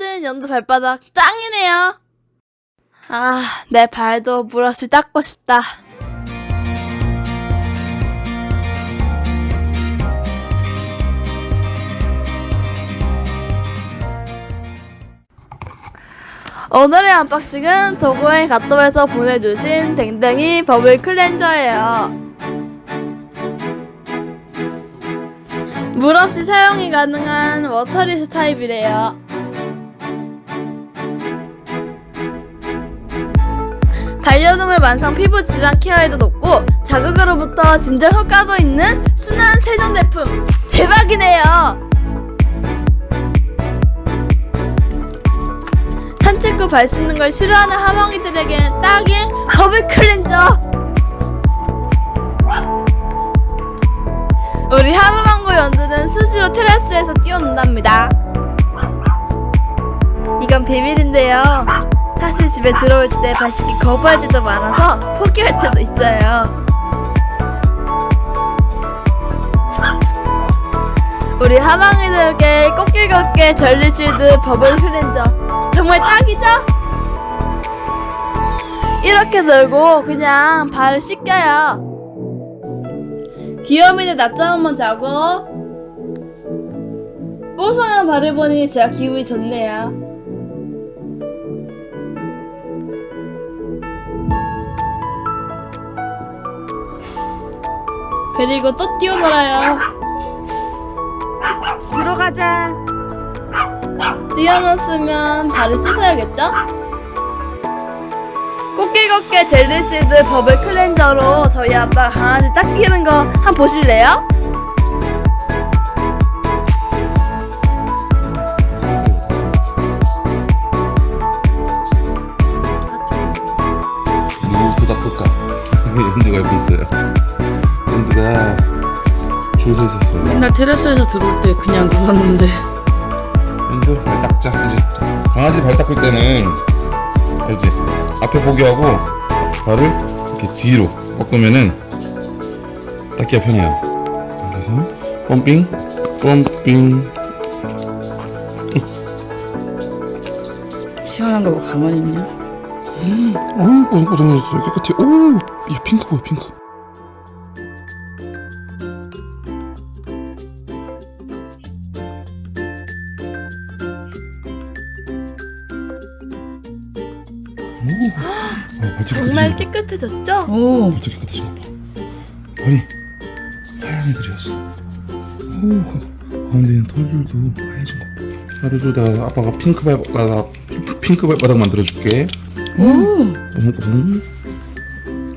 이뻐진 연두 발바닥 짱이네요. 아, 내 발도 물없이 닦고 싶다. 오늘의 언박싱은 도구의 갓도에서 보내주신 댕댕이 버블 클렌저예요. 물 없이 사용이 가능한 워터리스 타입이래요. 반려동물 만성 피부 질환 케어에도 높고 자극으로부터 진정 효과도 있는 순한 세정 제품 대박이네요. 산책 후 발 씻는 걸 싫어하는 하몽이들에겐 딱인 버블 클렌저. 우리 하루망고 연두는 수시로 테라스에서 뛰어논답니다. 이건 비밀인데요. 사실 집에 들어올 때 발씻기 거부할 때도 많아서 포기할 때도 있어요. 우리 하망이들에게 꽃길 걷게 전리실드 버블 클렌저 정말 딱이죠? 이렇게 놀고 그냥 발을 씻겨요. 귀여움이들 낮잠 한번 자고 뽀송한 발을 보니 제가 기분이 좋네요. 그리고 또 뛰어놀아요. 들어가자. 뛰어놀았으면 발을 씻어야겠죠? 꽃길 걷게 젤리실드 버블 클렌저로 저희 아빠 강아지 닦이는 거 한번 보실래요? 연두가 줄 서 있었어요. 맨날 테라스에서 들어올 때 그냥 누웠는데 연두 발 닦자 이제. 강아지 발 닦을 때는 알지? 앞에 포기하고 발을 이렇게 뒤로 꺾으면은 닦기가 편해요. 그래서 펌핑, 펌핑. 시원한 거뭐 가만히 있냐? 어우 뽀송뽀송해졌어요. 깨끗해. 오, 이 핑크 보여 핑크. 오, 아, 발톱 정말 깨끗해지나 봐. 깨끗해졌죠? 오 발톱 깨끗해지나 봐. 발이 하얀 애들이었어. 오, 가- 가운데는 털들도 하얘진 것 봐. 하루도 나 아빠가 핑크 발바닥 핑크 발바닥 만들어줄게. 오. 뽀송뽀송.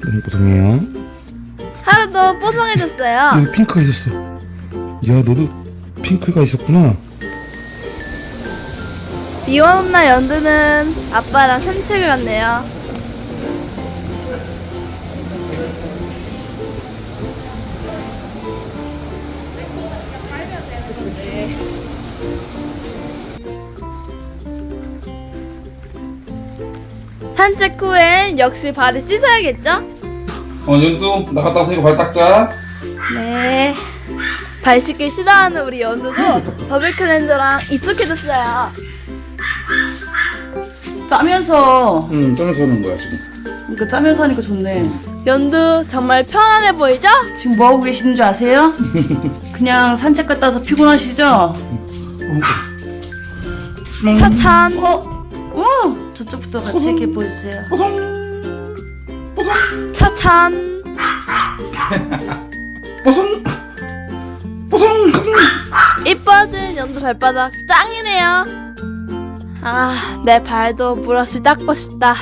뽀송뽀송해요. 하루도 뽀송해졌어요. 여기 핑크가 있었어. 야, 너도 핑크가 있었구나. 비 오는 날 연두는 아빠랑 산책을 갔네요. 산책 후엔 역시 발을 씻어야겠죠? 어, 연두 나갔다 와서 이거 발 닦자. 네. 발 씻기 싫어하는 우리 연두도 버블 클렌저랑 익숙해졌어요. 짜면서 응, 점에서 하는 거야 지금. 그러니까 짜면서 하니까 좋네. 연두 정말 편안해 보이죠? 지금 뭐 하고 계시는 줄 아세요? 그냥 산책 갔다 와서 피곤하시죠? 차찬. 어? 어? 저쪽부터 같이 이렇게 보여주세요. 차찬. 뽀송, 뽀송. 이뻐진 연두 발바닥 짱이네요. 아, 내 발도 물없이 닦고 싶다.